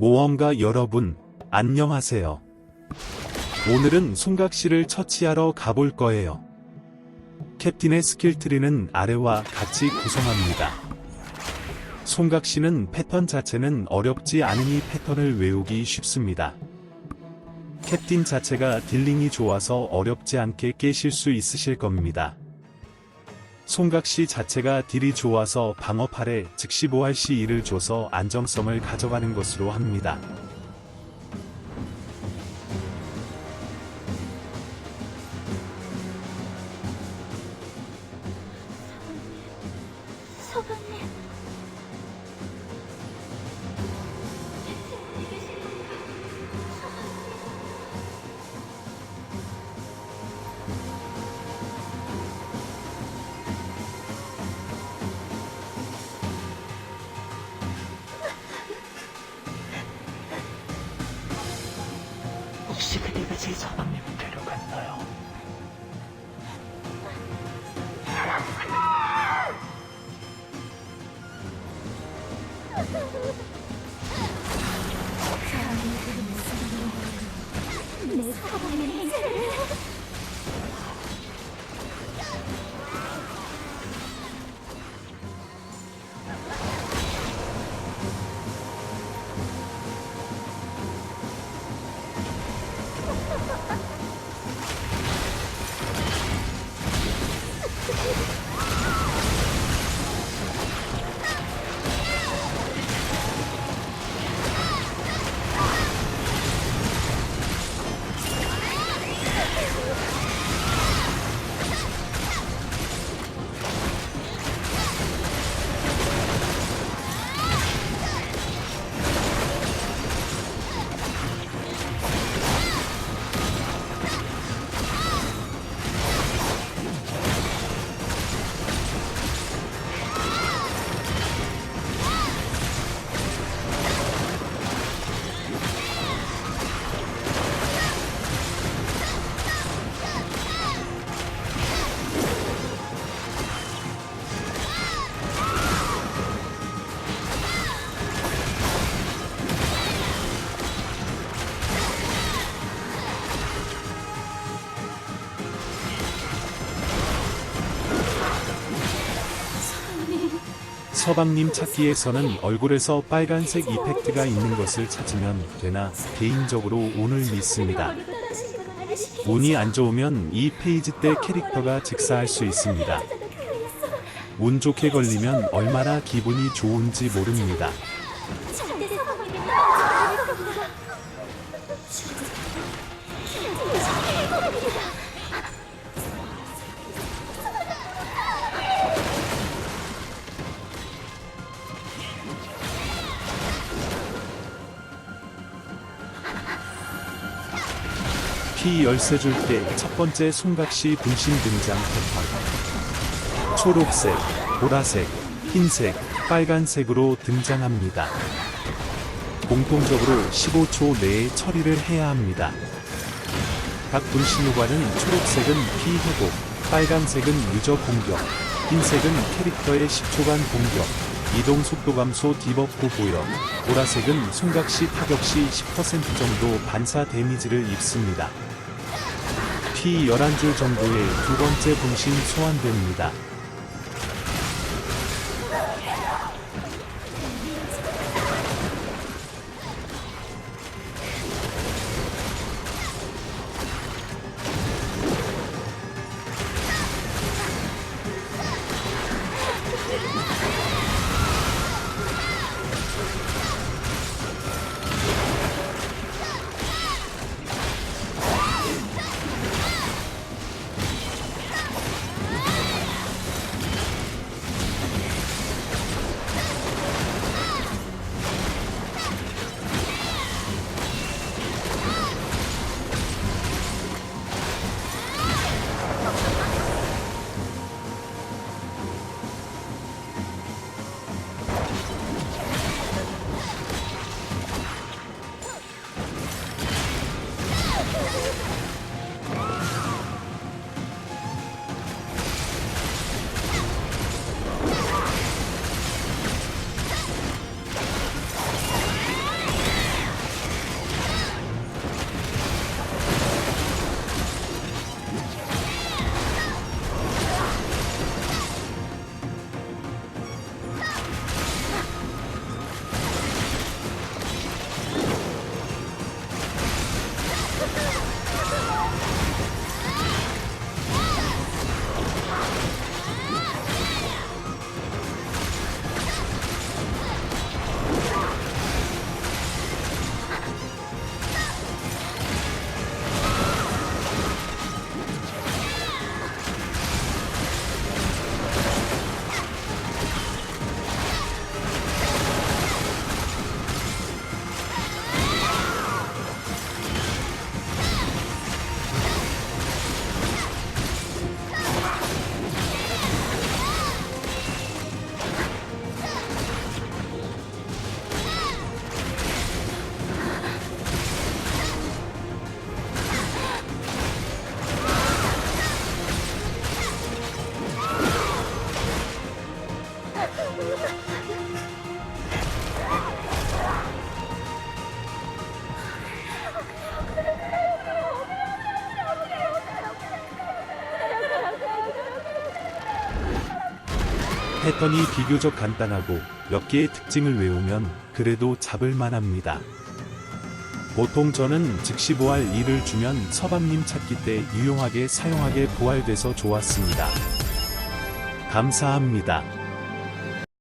모험가 여러분, 안녕하세요. 오늘은 송각시를 처치하러 가볼 거예요. 캡틴의 스킬트리는 아래와 같이 구성합니다. 송각시는 패턴 자체는 어렵지 않으니 패턴을 외우기 쉽습니다. 캡틴 자체가 딜링이 좋아서 어렵지 않게 깨실 수 있으실 겁니다. 송각시 자체가 딜이 좋아서 방어팔에 즉시 보할 시 1을 줘서 안정성을 가져가는 것으로 합니다. 서방님. 혹시 그대가 제 서방님을 데려갔나요? 내 서방님의 행세를. 서방님 찾기에서는 얼굴에서 빨간색 이펙트가 있는 것을 찾으면 되나 개인적으로 운을 믿습니다. 운이 안 좋으면 이 페이지 때 캐릭터가 직사할 수 있습니다. 운 좋게 걸리면 얼마나 기분이 좋은지 모릅니다. 피 열쇠 줄때 첫 번째 송각시 분신 등장 패턴. 초록색, 보라색, 흰색, 빨간색으로 등장합니다. 공통적으로 15초 내에 처리를 해야 합니다. 각 분신 효과는 초록색은 피 회복, 빨간색은 유저 공격, 흰색은 캐릭터의 10초간 공격, 이동 속도 감소 디버프 보여, 보라색은 송각 시 타격 시 10% 정도 반사 데미지를 입습니다. 피 11줄 정도의 두 번째 분신 소환됩니다. Oh. 패턴이 비교적 간단하고 몇 개의 특징을 외우면 그래도 잡을 만합니다. 보통 저는 즉시 보활 2를 주면 서방님 찾기 때 유용하게 사용하게 보활돼서 좋았습니다. 감사합니다.